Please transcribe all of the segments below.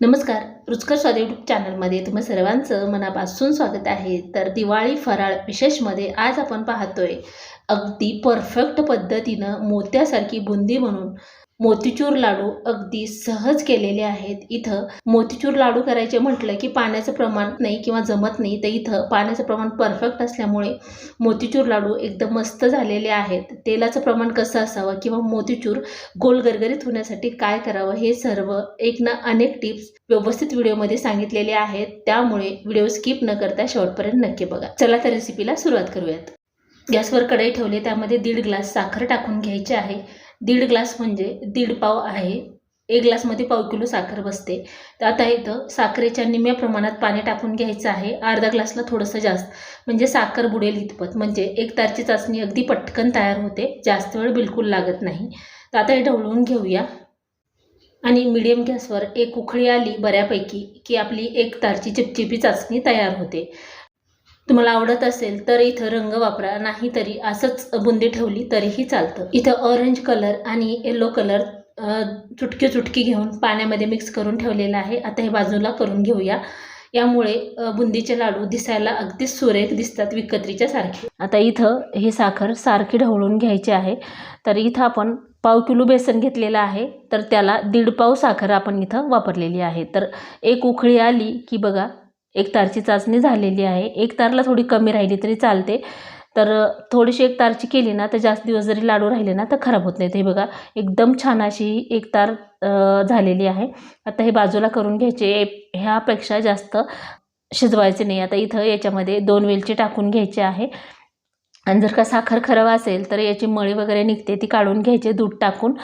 नमस्कार रुचकर स्वाद यूट्यूब चॅनलमध्ये तुम्हा सर्वांचं मनापासून स्वागत आहे. तर दिवाळी फराळ विशेषमध्ये आज आपण पाहतोय अगदी परफेक्ट पद्धतीनं मोत्यासारखी बुंदी म्हणून मोतीचूर लाडू अगदी सहज केलेले आहेत. इथं मोतीचूर लाडू करायचे म्हटलं की पाण्याचं प्रमाण नाही किंवा जमत नाही तर इथं पाण्याचं प्रमाण परफेक्ट असल्यामुळे मोतीचूर लाडू एकदम मस्त झालेले आहेत. तेलाचं प्रमाण कसं असावं किंवा मोतीचूर गोल गरगरीत होण्यासाठी काय करावं हे सर्व एक ना अनेक टिप्स व्यवस्थित व्हिडिओमध्ये सांगितलेले आहेत. त्यामुळे व्हिडिओ स्किप न करता शेवटपर्यंत नक्की बघा. चला तर रेसिपीला सुरुवात करूयात. गॅसवर कढई ठेवले त्यामध्ये दीड ग्लास साखर टाकून घ्यायची आहे. दीड ग्लास म्हणजे दीड पाव आहे. एक ग्लासमध्ये पाव किलो साखर बसते. तर आता इथं साखरेच्या निम्म्या प्रमाणात पाणी टाकून घ्यायचं आहे. अर्धा ग्लासला थोडंसं जास्त. म्हणजे साखर बुडेल इतपत. म्हणजे एक तारची चाचणी अगदी पटकन तयार होते. जास्त वेळ बिलकुल लागत नाही. तर आता हे ढवळून घेऊया. आणि मिडियम गॅसवर एक उखळी आली बऱ्यापैकी की आपली एक तारची चिपचिपी चाचणी तयार होते. तुम्हाला आवडत असेल तर इथं रंग वापरा नाही तरी असंच बुंदी ठेवली तरीही चालतं. इथं ऑरेंज कलर आणि येलो कलर चुटकी चुटकी घेऊन पाण्यामध्ये मिक्स करून ठेवलेलं आहे. आता हे बाजूला करून घेऊया. यामुळे बुंदीचे लाडू दिसायला अगदीच सुरेख दिसतात विकत्रीच्या सारखे. आता इथं हे साखर सारखी ढवळून घ्यायची आहे. तर इथं आपण पाव किलो बेसन घेतलेलं आहे. तर त्याला दीड पाव साखर आपण इथं वापरलेली आहे. तर एक उकळी आली की बघा एक तारची चाचणी झालेली आहे. एक तारला थोडी कमी राहिली तरी चालते. तर थोडीशी एक तारची केली ना तर जास्त दिवस जरी लाडू राहिले ना तर खराब होत नाहीत. हे बघा एकदम छान अशी एक तार झालेली आहे. आता हे बाजूला करून घ्यायचे. ह्यापेक्षा जास्त शिजवायचे नाही. आता इथं याच्यामध्ये दोन वेलची टाकून घ्यायचे आहे. आणि जर का साखर खराब असेल तर याची मळी वगैरे निघते ती काढून घ्यायची दूध टाकून.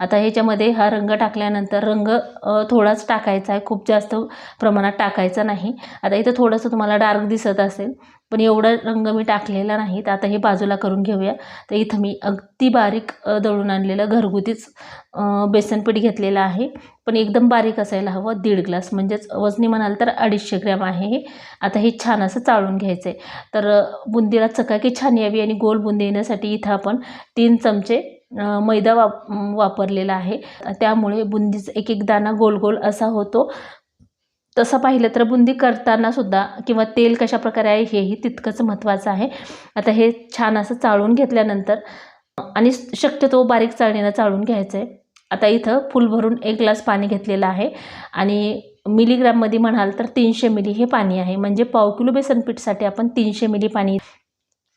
आता ह्याच्यामध्ये हा रंग टाकल्यानंतर रंग थोडाच टाकायचा आहे. खूप जास्त प्रमाणात टाकायचा नाही. आता इथं थोडंसं तुम्हाला डार्क दिसत असेल पण एवढा रंग मी टाकलेला नाही. तर आता हे बाजूला करून घेऊया. तर इथं मी अगदी बारीक दळून आणलेलं घरगुतीच बेसनपीठ घेतलेलं आहे. पण एकदम बारीक असायला हवं दीड ग्लास. म्हणजेच वजनी म्हणाल तर अडीचशे ग्रॅम आहे हे. आता हे छान असं चाळून घ्यायचं आहे तर बुंदीला चकाकी छान यावी आणि गोल बुंदी येण्यासाठी इथं आपण तीन चमचे मैदा वाप वापरलेला आहे. त्यामुळे बुंदीचा एक एक दाना गोल गोल असा होतो. तसं पाहिलं तर बुंदी करताना सुद्धा किंवा तेल कशा प्रकारे आहे हेही तितकंच महत्त्वाचं आहे. आता हे छान असं चाळून घेतल्यानंतर आणि शक्यतो बारीक चाळणीनं चाळून घ्यायचं आहे आता इथं फुल भरून एक ग्लास पाणी घेतलेलं आहे आणि मिलीग्राममध्ये म्हणाल तर तीनशे मिली हे पाणी आहे. म्हणजे पाव किलो बेसनपीठसाठी आपण तीनशे मिली पाणी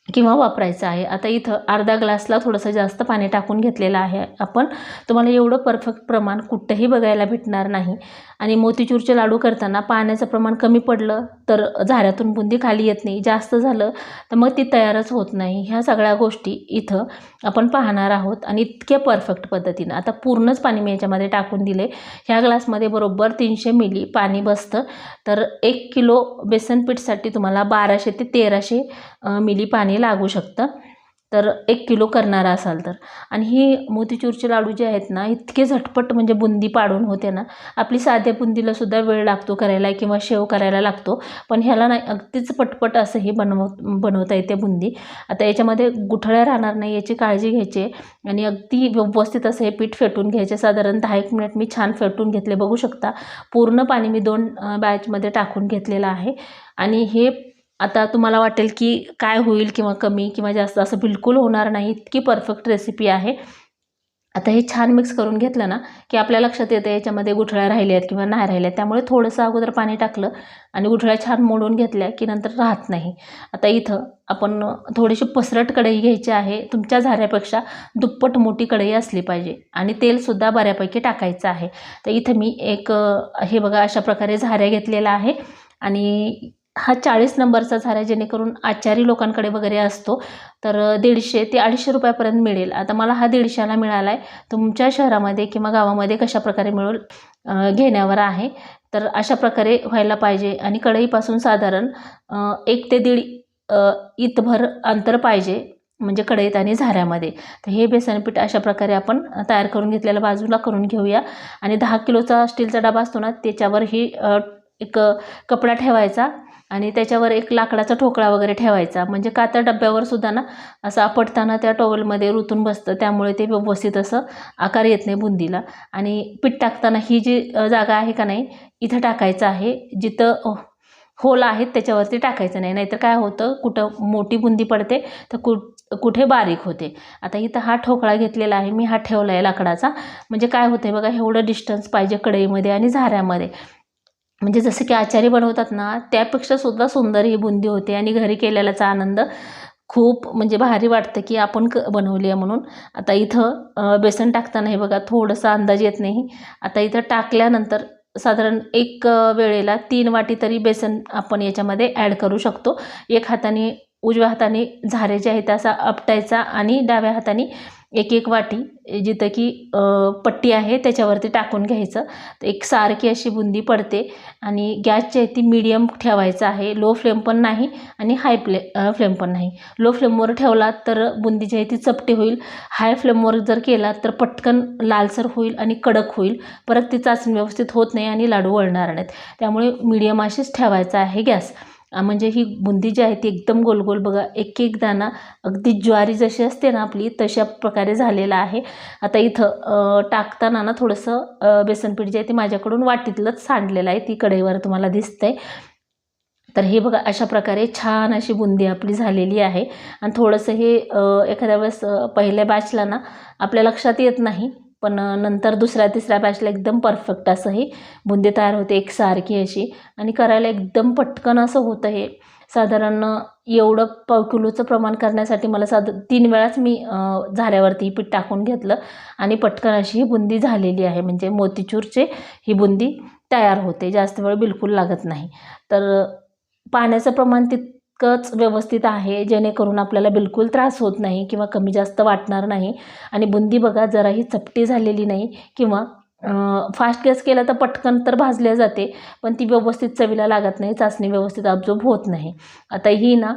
किंवा वापरायचं आहे. आता इथं अर्धा ग्लासला थोडंसं जास्त पाणी टाकून घेतलेलं आहे. आपण तुम्हाला एवढं परफेक्ट प्रमाण कुठंही बघायला भेटणार नाही. आणि मोतीचूरचे लाडू करताना पाण्याचं प्रमाण कमी पडलं तर झाऱ्यातून बुंदी खाली येत नाही जास्त झालं तर मग ती तयारच होत नाही. ह्या सगळ्या गोष्टी इथं आपण पाहणार आहोत आणि इतक्या परफेक्ट पद्धतीनं. आता पूर्णच पाणी मी याच्यामध्ये टाकून दिले. ह्या ग्लासमध्ये बरोबर तीनशे मिली पाणी बसतं. तर एक किलो बेसन पीठसाठी तुम्हाला बाराशे ते तेराशे मिली पाणी लागू शकतं. तर एक किलो करणारा असाल तर. आणि ही मोतीचूरचे लाडू जे आहेत ना इतके झटपट म्हणजे बुंदी पाडून होते ना आपली साध्या बुंदीला सुद्धा वेळ लागतो करायला किंवा शेव करायला लागतो. पण ह्याला नाही अगदीच पटपट असं हे बनव बनवता येते बुंदी. आता याच्यामध्ये गुठळ्या राहणार नाही याची काळजी घ्यायची. आहे. आणि अगदी व्यवस्थित असं हे पीठ फेटून घ्यायचे. साधारण दहा एक मिनिट मी छान फेटून घेतले. बघू शकता पूर्ण पाणी मी दोन बॅचमध्ये टाकून घेतलेलं आहे. आणि हे आता तुम्हाला वाटेल की काय होईल किंवा कमी किंवा जास्त असं बिलकुल होणार नाही इतकी परफेक्ट रेसिपी आहे. आता हे छान मिक्स करून घेतलं ना की आपल्या लक्षात येतं याच्यामध्ये गुठळ्या राहिल्या आहेत किंवा नाही राहिल्या त्यामुळे थोडंसं अगोदर पाणी टाकलं आणि गुठळ्या छान मोडून घेतल्या की नंतर राहत नाही. आता इथं आपण थोडीशी पसरट कढई घ्यायची आहे. तुमच्या झाऱ्यापेक्षा दुप्पट मोठी कढई असली पाहिजे आणि तेलसुद्धा बऱ्यापैकी टाकायचं आहे. तर इथं मी एक हे बघा अशा प्रकारे झाऱ्या घेतलेला आहे. आणि हा चाळीस नंबरचा झारा जेणेकरून आचारी लोकांकडे वगैरे असतो. तर दीडशे ते अडीचशे रुपयापर्यंत मिळेल. आता मला हा दीडशेला मिळाला आहे तुमच्या शहरामध्ये किंवा गावामध्ये कशा प्रकारे घेण्यावर आहे. तर अशा प्रकारे व्हायला पाहिजे. आणि कढईपासून साधारण एक ते दीड इतभर अंतर पाहिजे म्हणजे कढईत आणि झाऱ्यामध्ये. तर हे बेसनपीठ अशा प्रकारे आपण तयार करून घेतलेलं बाजूला करून घेऊया. आणि दहा किलोचा स्टीलचा डबा असतो ना त्याच्यावर ही एक कपडा ठेवायचा. आणि त्याच्यावर एक लाकडाचा ठोकळा वगैरे ठेवायचा. म्हणजे का तर डब्यावर सुद्धा ना असं आपटताना त्या टॉवेलमध्ये रुतून बसतं. त्यामुळे ते व्यवस्थित असं आकार येत नाही बुंदीला. आणि पीठ टाकताना ही जी जागा आहे का नाही इथं टाकायचं आहे. जिथं होल आहेत त्याच्यावरती टाकायचं नाही. नाहीतर काय होतं कुठं मोठी बुंदी पडते तर कु कुठे बारीक होते. आता इथं हा ठोकळा घेतलेला आहे. मी हा ठेवला आहे लाकडाचा. म्हणजे काय होतं आहे बघा एवढं डिस्टन्स पाहिजे कढईमध्ये आणि झाऱ्यामध्ये. म्हणजे जसं की आचारी बनवतात ना त्यापेक्षा सुद्धा सुंदर ही बुंदी होते आणि घरी केलेल्याचा आनंद खूप म्हणजे भारी वाटतं की आपण क बनवली आहे म्हणून. आता इथं बेसन टाकताना हे बघा थोडंसं अंदाज येत नाही. आता इथं टाकल्यानंतर साधारण एक वेळेला तीन वाटी तरी बेसन आपण याच्यामध्ये ॲड करू शकतो. एक हाताने उजव्या हाताने झारे जे आहेत असा आपटायचा आणि डाव्या हाताने एक एक वाटी जिथं की पट्टी आहे त्याच्यावरती टाकून घ्यायचं. तर एक सारखी अशी बुंदी पडते आणि गॅस जी आहे ती मीडियम ठेवायचा आहे. लो फ्लेम पण नाही आणि हाय फ्ले फ्लेम पण नाही. लो फ्लेमवर ठेवला तर बुंदी जी आहे ती चपटी होईल. हाय फ्लेमवर जर केला तर पटकन लालसर होईल आणि कडक होईल. परत ती चाचणी व्यवस्थित होत नाही आणि लाडू वळणार नाहीत. त्यामुळे मीडियम अशीच ठेवायचा आहे गॅस. म्हणजे ही बुंदी जी आहे ती एकदम गोल गोल बघा एक एक दाना अगदी ज्वारी जशी असते ना आपली तशा प्रकारे झालेला आहे. आता इथं टाकताना ना थोडंसं बेसनपीठ जे आहे ते माझ्याकडून वाटीतलंच सांडलेलं आहे. ती कढईवर तुम्हाला दिसतंय. तर हे बघा अशा प्रकारे छान अशी बुंदी आपली झालेली आहे. आणि थोडंसं हे एखाद्या वेळेस पहिल्या बॅचला ना आपल्या लक्षात येत नाही. पण नंतर दुसऱ्या तिसऱ्या बॅचला एकदम परफेक्ट असं हे बुंदी तयार होते एकसारखी अशी. आणि करायला एकदम पटकन असं होतं हे. साधारण एवढं पाव किलोचं प्रमाण करण्यासाठी मला साध तीन वेळाच मी झाऱ्यावरती पीठ टाकून घेतलं. आणि पटकन अशी ही बुंदी झालेली आहे. म्हणजे मोतीचूरचे ही बुंदी तयार होते. जास्त वेळ बिलकुल लागत नाही. तर पाण्याचं प्रमाण तितकंच व्यवस्थित आहे जेणेकरून आपल्याला बिलकुल त्रास होत नाही किंवा कमी जास्त वाटणार नाही. आणि बुंदी बघा जराही चपटी झालेली नाही किंवा फास्ट गॅस केला तर पटकन तर भाजल्या जाते पण ती व्यवस्थित चवीला लागत नाही चाचणी व्यवस्थित अब्जॉर्ब होत नाही. आता ही ना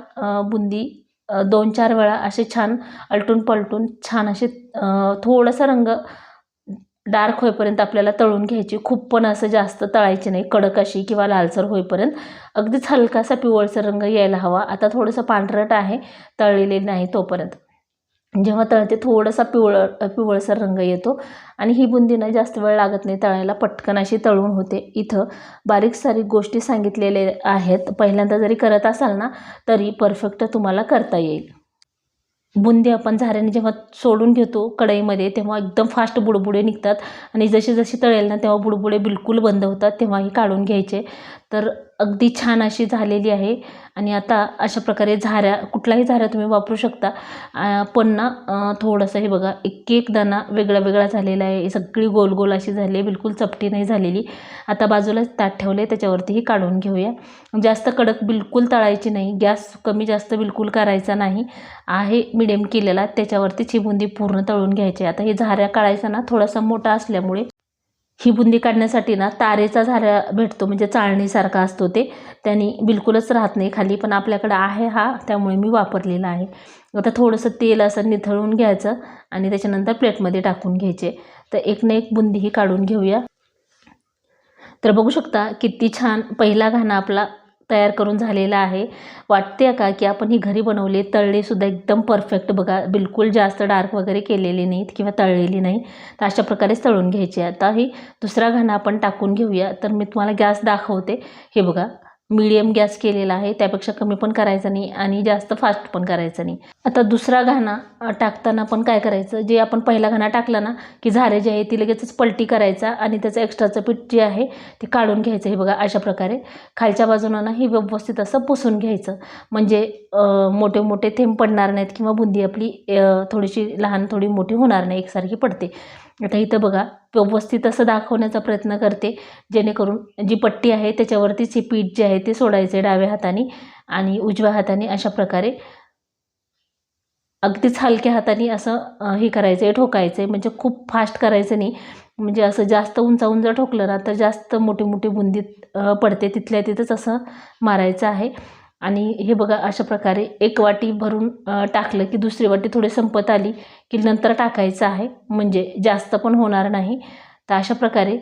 बुंदी दोन चार वेळा असे छान अलटून पलटून छान असे थोडासा रंग डार्क होईपर्यंत आपल्याला तळून घ्यायची. खूप पण असं जास्त तळायची नाही. कडक अशी किंवा लालसर होईपर्यंत. अगदीच हलकासा पिवळसर रंग यायला हवा. आता थोडंसं पांढरट आहे. तळलेले नाही तोपर्यंत. जेव्हा तळते थोडासा पिवळ पिवळसर रंग येतो. आणि ही बुंदी ना जास्त वेळ लागत नाही. तळायला पटकन अशी तळून होते. इथं बारीक सारीक गोष्टी सांगितलेले आहेत. पहिल्यांदा जरी करत असाल ना तरी परफेक्ट तुम्हाला करता येईल. बुंदी आपण झाऱ्याने जेव्हा सोडून घेतो कढईमध्ये तेव्हा एकदम फास्ट बुडबुडे निघतात. आणि जसे जसे तळेल ना तेव्हा बुडबुडे बिलकुल बंद होतात तेव्हाही काढून घ्यायचे. तर अगदी छान अशी झालेली आहे. आणि आता अशा प्रकारे झाऱ्या कुठलाही झाऱ्या तुम्ही वापरू शकता. पण ना थोडंसं हे बघा एक एक दाना वेगळा वेगळा झालेला आहे. सगळी गोल गोल अशी झाली आहे. बिलकुल चपटी नाही झालेली. आता बाजूलाच ताट ठेवले त्याच्यावरतीही काढून घेऊया. जास्त कडक बिलकुल तळायची नाही. गॅस कमी जास्त बिलकुल करायचा नाही. आहे मिडियम केलेला. त्याच्यावरतीच ही बुंदी पूर्ण तळून घ्यायची आता हे झाऱ्या काढायचा ना थोडासा मोठा असल्यामुळे ही बुंदी काढण्यासाठी ना तारेचा झाऱ्या भेटतो म्हणजे चाळणीसारखा असतो ते. त्यांनी बिलकुलच राहत नाही खाली पण आपल्याकडं आहे हा त्यामुळे मी वापरलेला आहे. आता थोडंसं तेल असं निथळून घ्यायचं आणि त्याच्यानंतर प्लेटमध्ये टाकून घ्यायचे. तर एक ना एक बुंदीही काढून घेऊया. तर बघू शकता किती छान पहिला घाणा आपला तयार करून झालेला आहे. वाटते का की आपण ही घरी बनवले तळलेसुद्धा एकदम परफेक्ट बघा. बिलकुल जास्त डार्क वगैरे केलेली नाहीत किंवा तळलेली नाही. तर अशा प्रकारेच तळून घ्यायची आता ही दुसरा घाणा आपण टाकून घेऊया. तर मी तुम्हाला गॅस दाखवते. हे बघा. मीडियम गॅस केलेला आहे त्यापेक्षा कमी पण करायचं नाही आणि जास्त फास्ट पण करायचं नाही. आता दुसरा घाणा टाकताना पण काय करायचं? जे आपण पहिला घाणा टाकला ना की झारे जे आहे ती लगेचच पलटी करायचा आणि त्याचं एक्स्ट्राचं पीठ जे आहे ते काढून घ्यायचं. हे बघा अशा प्रकारे. खालच्या बाजूनं ना हे व्यवस्थित असं पुसून घ्यायचं. म्हणजे मोठे मोठे थेंब पडणार नाहीत किंवा बुंदी आपली थोडीशी लहान थोडी मोठी होणार नाही एकसारखी पडते. आता इथं बघा व्यवस्थित असं दाखवण्याचा प्रयत्न करते. जेणेकरून जी पट्टी आहे त्याच्यावरतीच हे पीठ जे आहे ते सोडायचे डाव्या हाताने आणि उजव्या हाताने अशा प्रकारे. अगदीच हलक्या हाताने असं हे करायचं आहे ठोकायचं आहे म्हणजे खूप फास्ट करायचं नाही. म्हणजे असं जास्त उंचावून जर ठोकलं ना तर जास्त मोठी मोठी बुंदीत पडते. तिथल्या तिथंच असं मारायचं आहे. आणि हे बघा अशा प्रकारे एक वाटी भरून टाकलं की दुसरी वाटी थोडी संपत आली की नंतर टाकायचं आहे. म्हणजे जास्त पण होणार नाही. तर अशा प्रकारे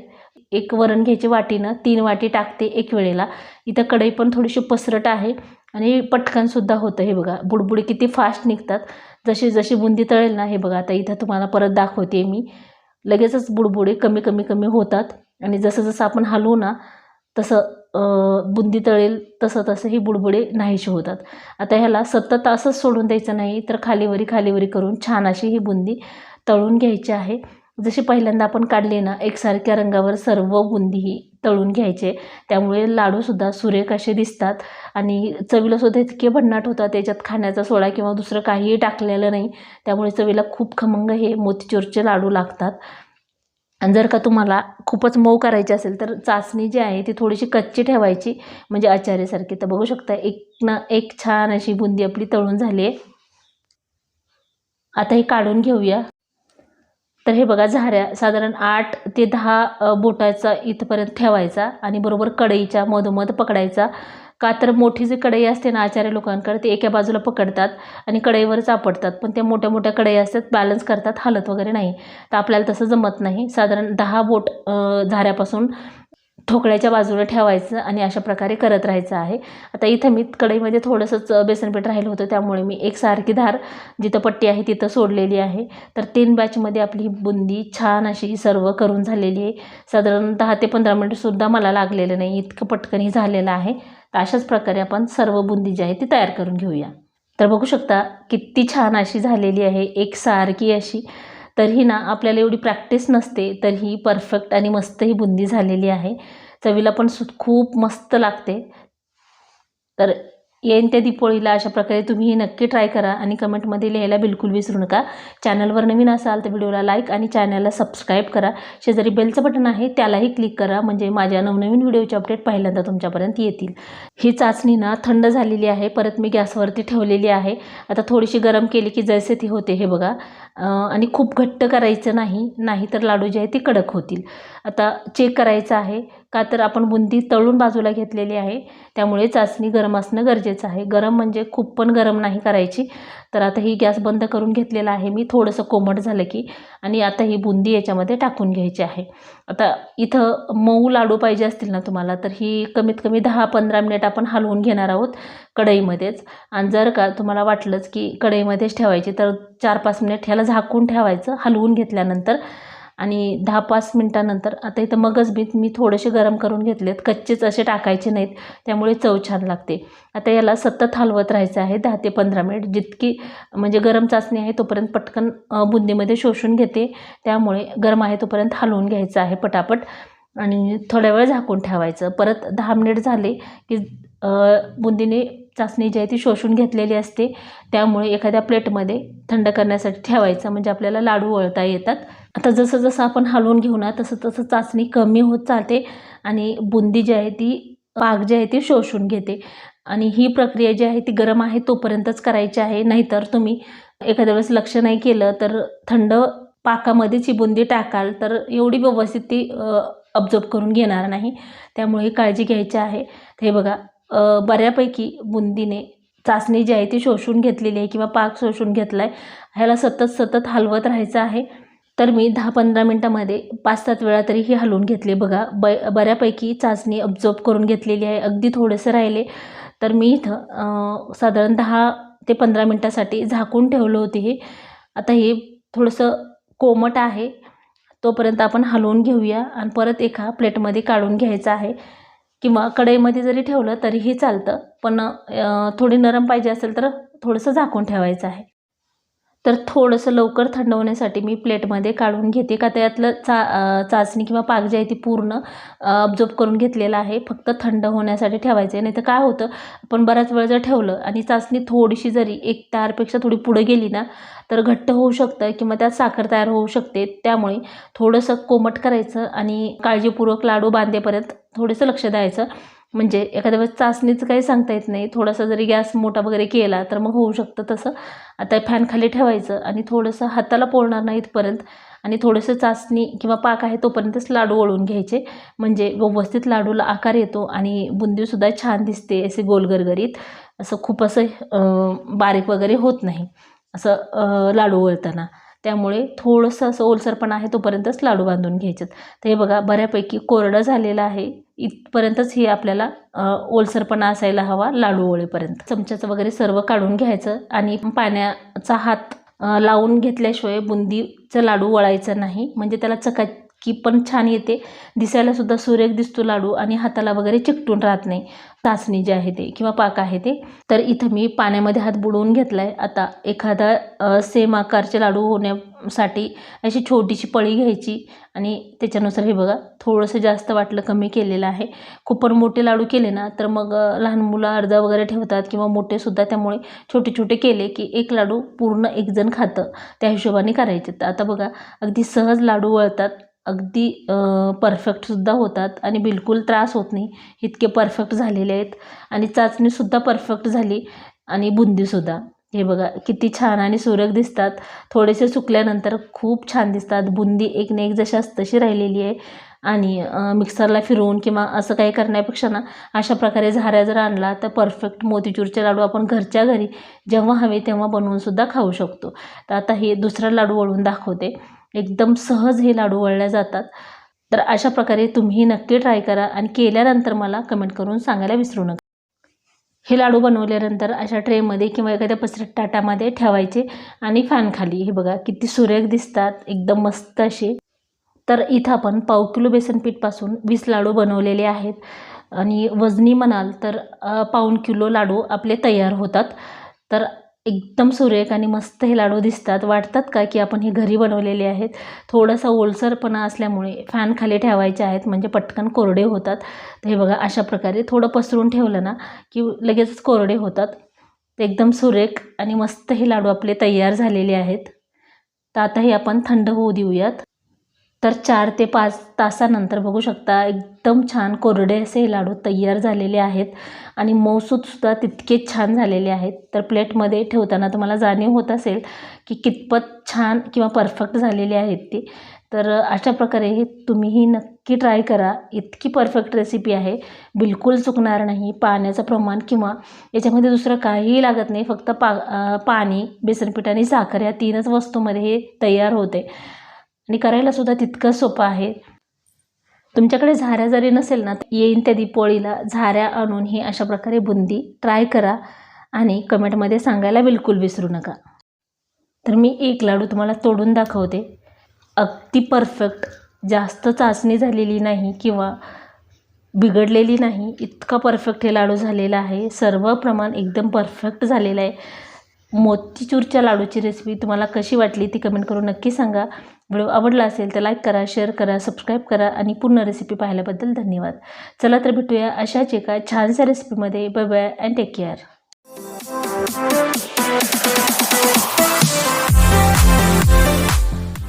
एक वरण घ्यायची वाटीनं तीन वाटी टाकते एक वेळेला. इथं कढई पण थोडीशी पसरट आहे आणि पटकनसुद्धा होतं. हे बघा बुडबुडे किती फास्ट निघतात. जशी जशी बुंदी तळेल ना हे बघा आता इथं तुम्हाला परत दाखवते मी. लगेचच बुडबुडे कमी कमी कमी होतात. आणि जसं जसं आपण हलवू ना तसं बुंदी तळेल तसं तसं ही बुडबुडे नाहीशी होतात. आता ह्याला सतत असंच सोडून द्यायचं नाही तर खालीवरी खालीवरी करून छान अशी ही बुंदी तळून घ्यायची आहे. जशी पहिल्यांदा आपण काढली ना एकसारख्या रंगावर सर्व बुंदी ही तळून घ्यायचे. त्यामुळे लाडूसुद्धा सुरेख असे दिसतात आणि चवीला सुद्धा इतके भन्नाट होतात त्याच्यात खाण्याचा सोडा किंवा दुसरं काहीही टाकलेलं नाही. त्यामुळे चवीला खूप खमंग हे मोतीचूरचे लाडू लागतात. आणि जर का तुम्हाला खूपच मऊ करायची असेल तर चाचणी जी आहे ती थोडीशी कच्ची ठेवायची म्हणजे आचार्यासारखी. तर बघू शकता एक ना एक छान अशी बुंदी आपली तळून झाली आहे आता हे काढून घेऊया. तर हे बघा झाऱ्या साधारण आठ ते दहा बोटाचा इथपर्यंत ठेवायचा आणि बरोबर कढईच्या मधोमध पकडायचा. का तर मोठी जी कढई असते ना आचार्य लोकांकडे ते एका बाजूला पकडतात आणि कढईवरच चापडतात पण त्या मोठ्या मोठ्या कढई असतात बॅलन्स करतात हालत वगैरे नाही. तर आपल्याला तसं जमत नाही. साधारण दहा बोट झाऱ्यापासून ठोकळ्याच्या बाजूला ठेवायचं आणि अशा प्रकारे करत राहायचं आहे. आता इथं मी कढईमध्ये थोडंसंच बेसनपीठ राहिलं होतं त्यामुळे मी एकसारखी धार जिथं पट्टी आहे तिथं सोडलेली आहे. तर तीन बॅचमध्ये आपली बुंदी छान अशी सर्व करून झालेली आहे. साधारण दहा ते पंधरा मिनटंसुद्धा मला लागलेलं नाही इतकं पटकनही झालेलं आहे. तर अशाच प्रकारे आपण सर्व बुंदी जी आहे ती तयार करून घेऊया. तर बघू शकता किती छान अशी झालेली आहे एकसारखी अशी. तरीही ना आपल्याला एवढी प्रॅक्टिस नसते तर ही परफेक्ट आणि मस्त ही बुंदी झालेली आहे. चवीला पण सु खूप मस्त लागते. तर येईन त्या दीपोळीला अशा प्रकारे तुम्ही ही नक्की ट्राय करा आणि कमेंटमध्ये लिहायला बिलकुल विसरू नका. चॅनलवर नवीन असाल तर व्हिडिओला लाईक आणि चॅनलला सबस्क्राईब करा. शेजारी बेलचं बटन आहे त्यालाही क्लिक करा. म्हणजे माझ्या नवनवीन व्हिडिओचे अपडेट पहिल्यांदा तुमच्यापर्यंत येतील. ही चाचणी ना थंड झालेली आहे. परत मी गॅसवरती ठेवलेली आहे. आता थोडीशी गरम केली की जैसे ती होते हे बघा. आणि खूप घट्ट करायचं नाही नाही तर लाडू जे आहे ते कडक होतील. आता चेक करायचं आहे का तर आपण बुंदी तळून बाजूला घेतलेली आहे त्यामुळे चाचणी गरम असणं गरजेचं आहे. गरम म्हणजे खूप पण गरम नाही करायची. तर आता ही गॅस बंद करून घेतलेला आहे मी थोडंसं कोमट झालं की आणि आता ही बुंदी याच्यामध्ये टाकून घ्यायची आहे. आता इथं मऊ लाडू पाहिजे असतील ना तुम्हाला तर ही कमीत कमी दहा पंधरा मिनिट आपण हलवून घेणार आहोत कढईमध्येच. आणि जर का तुम्हाला वाटलंच की कढईमध्येच ठेवायची तर चार पाच मिनिट ह्याला झाकून ठेवायचं हलवून घेतल्यानंतर आणि दहा पाच मिनटानंतर आता इथं मगच बीत मी थोडेसे गरम करून घेतलेत. कच्चेच असे टाकायचे नाहीत. त्यामुळे चव छान लागते. आता याला सतत हलवत राहायचं आहे दहा ते पंधरा मिनिट. जितकी म्हणजे गरम चाचणी आहे तोपर्यंत पटकन बुंदीमध्ये शोषून घेते. त्यामुळे गरम आहे तोपर्यंत हलवून घ्यायचं आहे पटापट. आणि थोड्या वेळ झाकून ठेवायचं. परत दहा मिनिट झाले की बुंदीने चाचणी जी आहे ती शोषून घेतलेली असते. त्यामुळे एखाद्या प्लेटमध्ये थंड करण्यासाठी ठेवायचं. म्हणजे आपल्याला लाडू वळता येतात. आता जसं जसं आपण हलवून घेऊ ना तसं तसं चाचणी कमी होत चालते. आणि बुंदी जी आहे ती पाक जी आहे ती शोषून घेते. आणि ही प्रक्रिया जी आहे ती गरम आहे तोपर्यंतच करायची आहे. नाहीतर तुम्ही एखाद्या वेळेस लक्ष नाही केलं तर थंड पाकामध्येच ही बुंदी टाकाल तर एवढी व्यवस्थित ती अब्झॉर्ब करून घेणार नाही. त्यामुळे काळजी घ्यायची आहे. हे बघा बऱ्यापैकी बुंदीने चाचणी जी आहे ती शोषून घेतलेली आहे किंवा पाक शोषून घेतला आहे ह्याला सतत सतत हलवत राहायचं आहे. तर मी दहा पंधरा मिनटामध्ये पाच सात वेळा तरी ही हलवून घेतली. बघा ब बऱ्यापैकी चाचणी अब्झॉर्ब करून घेतलेली आहे. अगदी थोडेसे राहिले. तर मी इथं साधारण दहा ते पंधरा मिनटासाठी झाकून ठेवलं होते हे. आता हे थोडंसं कोमट आहे. तोपर्यंत आपण हलवून घेऊया आणि परत एका प्लेटमध्ये काढून घ्यायचं आहे. किंवा कढईमध्ये जरी ठेवलं तरीही चालतं. पण थोडी नरम पाहिजे असेल तर थोडंसं झाकून ठेवायचं आहे. तर थोडंसं लवकर थंड होण्यासाठी मी प्लेटमध्ये काढून घेते का त्यातलं चा चाचणी किंवा पाक जे आहे ती पूर्ण ऑब्झर्व करून घेतलेलं आहे. फक्त थंड होण्यासाठी ठेवायचं आहे नाही तर काय होतं आपण बराच वेळ जर ठेवलं आणि चाचणी थोडीशी जरी एक तारपेक्षा थोडी पुढे गेली ना तर घट्ट होऊ शकतं किंवा त्यात साखर तयार होऊ शकते. त्यामुळे थोडंसं कोमट करायचं आणि काळजीपूर्वक लाडू बांधेपर्यंत थोडंसं लक्ष द्यायचं. म्हणजे एखाद्या वेळेस चाचणीचं काही सांगता येत नाही. थोडासा जरी गॅस मोठा वगैरे केला तर मग होऊ शकतं तसं. आता फॅन खाली ठेवायचं आणि थोडंसं हाताला पोळणार नाही इथपर्यंत. आणि थोडंसं चाचणी किंवा पाक आहे तोपर्यंतच लाडू वळून घ्यायचे. म्हणजे व्यवस्थित लाडूला आकार येतो आणि बुंदीसुद्धा छान दिसते असे गोलगरगरीत असं खूप असं बारीक वगैरे होत नाही. असं लाडू वळताना त्यामुळे थोडंसं असं ओलसरपणा आहे तोपर्यंतच लाडू बांधून घ्यायचे तर हे बघा बऱ्यापैकी कोरडं झालेलं आहे. इथपर्यंतच हे आपल्याला ओलसरपणा असायला हवा लाडू ओळेपर्यंत. चमच्याचं वगैरे सर्व काढून घ्यायचं आणि पाण्याचा हात लावून घेतल्याशिवाय बुंदीचं लाडू वळायचं नाही. म्हणजे त्याला चका की पण छान येते. दिसायलासुद्धा सुरेख दिसतो लाडू आणि हाताला वगैरे चिकटून राहत नाही. चाचणी जे आहे ते किंवा पाक आहे ते. तर इथं मी पाण्यामध्ये हात बुडवून घेतला आहे आता एखादा सेम आकारचे लाडू होण्यासाठी अशी छोटीशी पळी घ्यायची आणि त्याच्यानुसार हे बघा थोडंसं जास्त वाटलं कमी केलेलं आहे. खूप पण मोठे लाडू केले ना तर मग लहान मुलं अर्धा वगैरे ठेवतात किंवा मोठेसुद्धा त्यामुळे छोटे छोटे केले की एक लाडू पूर्ण एकजण खातं. त्या हिशोबाने करायचे. तर आता बघा अगदी सहज लाडू वळतात. अगदी परफेक्टसुद्धा होतात आणि बिलकुल त्रास होत नाही. इतके परफेक्ट झालेले आहेत आणि चाचणीसुद्धा परफेक्ट झाली आणि बुंदीसुद्धा हे बघा किती छान आणि सुरेख दिसतात. थोडेसे सुकल्यानंतर खूप छान दिसतात. बुंदी एक न एक जशाच तशी राहिलेली आहे आणि मिक्सरला फिरवून किंवा असं काही करण्यापेक्षा ना अशा प्रकारे झाऱ्या जर आणला तर परफेक्ट मोतीचूरचे लाडू आपण घरच्या घरी जेव्हा हवे तेव्हा बनवूनसुद्धा खाऊ शकतो. तर आता हे दुसरा लाडू वळून दाखवते. एकदम सहज हे लाडू वळल्या जातात. तर अशा प्रकारे तुम्ही नक्की ट्राय करा आणि केल्यानंतर मला कमेंट करून सांगायला विसरू नका. हे लाडू बनवल्यानंतर अशा ट्रेमध्ये किंवा एखाद्या पसरट ताटामध्ये ठेवायचे आणि फॅनखाली हे बघा किती सुरेख दिसतात. एकदम मस्त असे. तर इथं आपण पाव किलो बेसन पीठपासून वीस लाडू बनवलेले आहेत. आणि वजनी म्हणाल तर पाऊण किलो लाडू आपले तयार होतात. तर एकदम सुरेख आणि मस्त हे लाडू दिसतात. वाटतात का की आपण हे घरी बनवलेले आहेत? थोडासा ओलसरपणा असल्यामुळे फॅन खाली ठेवायचे आहेत म्हणजे पटकन कोरडे होतात. तर हे बघा अशा प्रकारे थोडं पसरून ठेवलं ना की लगेचच कोरडे होतात. ते एकदम सुरेख आणि मस्त हे लाडू आपले तयार झालेले आहेत. तर आता हे आपण थंड होऊ देऊयात. तर चार ते पाच तासानंतर बघू शकता एकदम छान कोरडे असे लाडू तयार झालेले आहेत आणि मऊसूदसुद्धा तितकेच छान झालेले आहेत. तर प्लेटमध्ये ठेवताना तुम्हाला जाणीव होत असेल की कितपत छान किंवा परफेक्ट झालेले आहेत ते. तर अशा प्रकारे हे तुम्हीही नक्की ट्राय करा. इतकी परफेक्ट रेसिपी आहे. बिलकुल चुकणार नाही. पाण्याचं प्रमाण किंवा याच्यामध्ये दुसरं काहीही लागत नाही. फक्त पा पाणी बेसनपीठ आणि साखर या तीनच वस्तूमध्ये हे तयार होते. आणि करायला सुद्धा तितकं सोपं आहे. तुमच्याकडे झाऱ्या जरी नसेल ना तर येईन त्या दीपोळीला झाऱ्या आणून ही अशा प्रकारे बुंदी ट्राय करा आणि कमेंटमध्ये सांगायला बिलकुल विसरू नका. तर मी एक लाडू तुम्हाला तोडून दाखवते. अगदी परफेक्ट जास्त चाचणी झालेली नाही किंवा बिघडलेली नाही. इतका परफेक्ट हे लाडू झालेला आहे. सर्व प्रमाण एकदम परफेक्ट झालेलं आहे. मोतीचूरच्या लाडूची रेसिपी तुम्हाला कशी वाटली ती कमेंट करून नक्की सांगा. व्हिडिओ आवडला असेल तर लाईक करा शेअर करा सबस्क्राईब करा आणि पूर्ण रेसिपी पाहिल्याबद्दल धन्यवाद. चला तर भेटूया अशाच एका छानशा रेसिपीमध्ये bye bye and take care